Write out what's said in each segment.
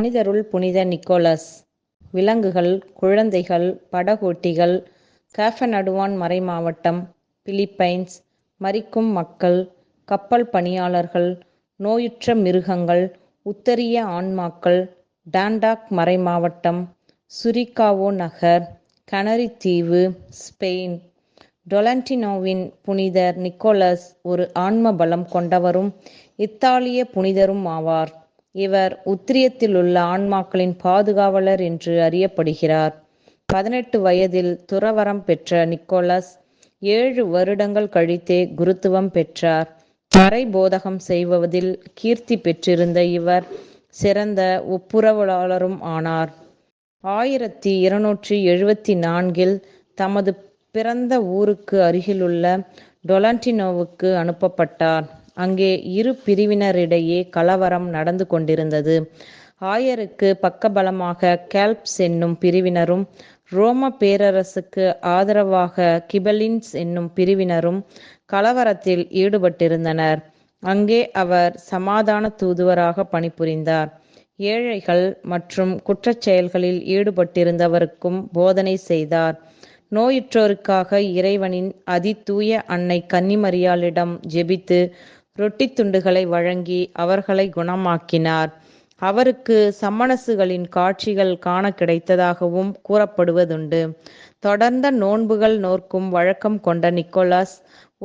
மனிதருள் புனித நிக்கோலஸ். விலங்குகள் குழந்தைகள் படகோட்டிகள் காஃபநடுவான் மறைமாவட்டம் பிலிப்பைன்ஸ் மறிக்கும் மக்கள் கப்பல் பணியாளர்கள் நோயுற்ற மிருகங்கள் உத்தரிய ஆன்மாக்கள் டான்டாக் மறைமாவட்டம் சுரிகாவோ நகர் கனரி தீவு ஸ்பெயின். டொலண்டினோவின் புனிதர் நிக்கோலஸ் ஒரு ஆன்ம பலம் கொண்டவரும் இத்தாலிய புனிதரும் ஆவார். இவர் உத்திரியத்தில் உள்ள ஆன்மாக்களின் பாதுகாவலர் என்று அறியப்படுகிறார். பதினெட்டு வயதில் துறவரம் பெற்ற நிக்கோலஸ் ஏழு வருடங்கள் கழித்தே குருத்துவம் பெற்றார். மறை போதகம் செய்வதில் கீர்த்தி பெற்றிருந்த இவர் சிறந்த ஒப்புரவலாளரும் ஆனார். ஆயிரத்தி இருநூற்றி எழுபத்தி நான்கில் தமது பிறந்த ஊருக்கு அருகிலுள்ள டொலண்டினோவுக்கு அனுப்பப்பட்டார். அங்கே இரு பிரிவினரிடையே கலவரம் நடந்து கொண்டிருந்தது. ஆயருக்கு பக்கபலமாக கேல்ப்ஸ் என்னும் பிரிவினரும் ரோம பேரரசுக்கு ஆதரவாக கிபலின்ஸ் என்னும் பிரிவினரும் கலவரத்தில் ஈடுபட்டிருந்தனர். அங்கே அவர் சமாதான தூதுவராக பணிபுரிந்தார். ஏழைகள் மற்றும் குற்றச் செயல்களில் ஈடுபட்டிருந்தவருக்கும் போதனை செய்தார். நோயுற்றோருக்காக இறைவனின் அதிதூய அன்னை கன்னிமரியாளிடம் ஜெபித்து ரொட்டி துண்டுகளை வழங்கி அவர்களை குணமாக்கினார். அவருக்கு சம்மணசுகளின் காட்சிகள் காண கிடைத்ததாகவும் கூறப்படுவதுண்டு. தொடர்ந்த நோன்புகள் நோர்க்கும் வழக்கம் கொண்ட நிக்கோலாஸ்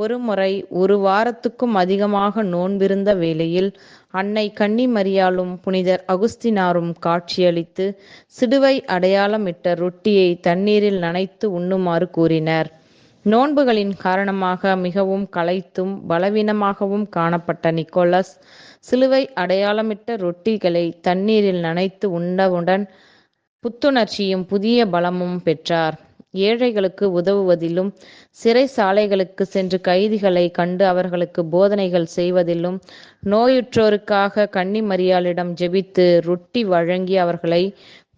ஒருமுறை ஒரு வாரத்துக்கும் அதிகமாக நோன்பிருந்த வேளையில் அன்னை கன்னிமரியாலும் புனிதர் அகுஸ்தினாரும் காட்சியளித்து சிடுவை அடையாளமிட்ட ரொட்டியை தண்ணீரில் நனைத்து உண்ணுமாறு கூறினர். நோன்புகளின் காரணமாக மிகவும் களைத்தும் பலவீனமாகவும் காணப்பட்ட நிக்கோலஸ் சிலுவை அடையாளமிட்ட ரொட்டிகளை தண்ணீரில் நனைத்து உண்டவுடன் புத்துணர்ச்சியும் புதிய பலமும் பெற்றார். ஏழைகளுக்கு உதவுவதிலும் சிறை சாலைகளுக்கு சென்று கைதிகளை கண்டு அவர்களுக்கு போதனைகள் செய்வதிலும் நோயுற்றோருக்காக கன்னிமரியாளிடம் ஜெபித்து ரொட்டி வழங்கி அவர்களை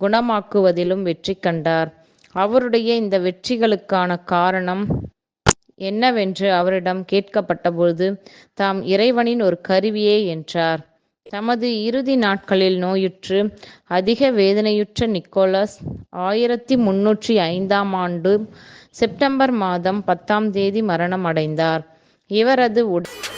குணமாக்குவதிலும் வெற்றி கண்டார். அவருடைய இந்த வெற்றிகளுக்கான காரணம் என்னவென்று அவரிடம் கேட்கப்பட்டபோது தாம் இறைவனின் ஒரு கருவியே என்றார். தமது இறுதி நாட்களில் நோயுற்று அதிக வேதனையுற்ற நிக்கோலஸ் ஆயிரத்தி முன்னூற்றி ஐந்தாம் ஆண்டு செப்டம்பர் மாதம் பத்தாம் தேதி மரணம் அடைந்தார். இவரது உடல்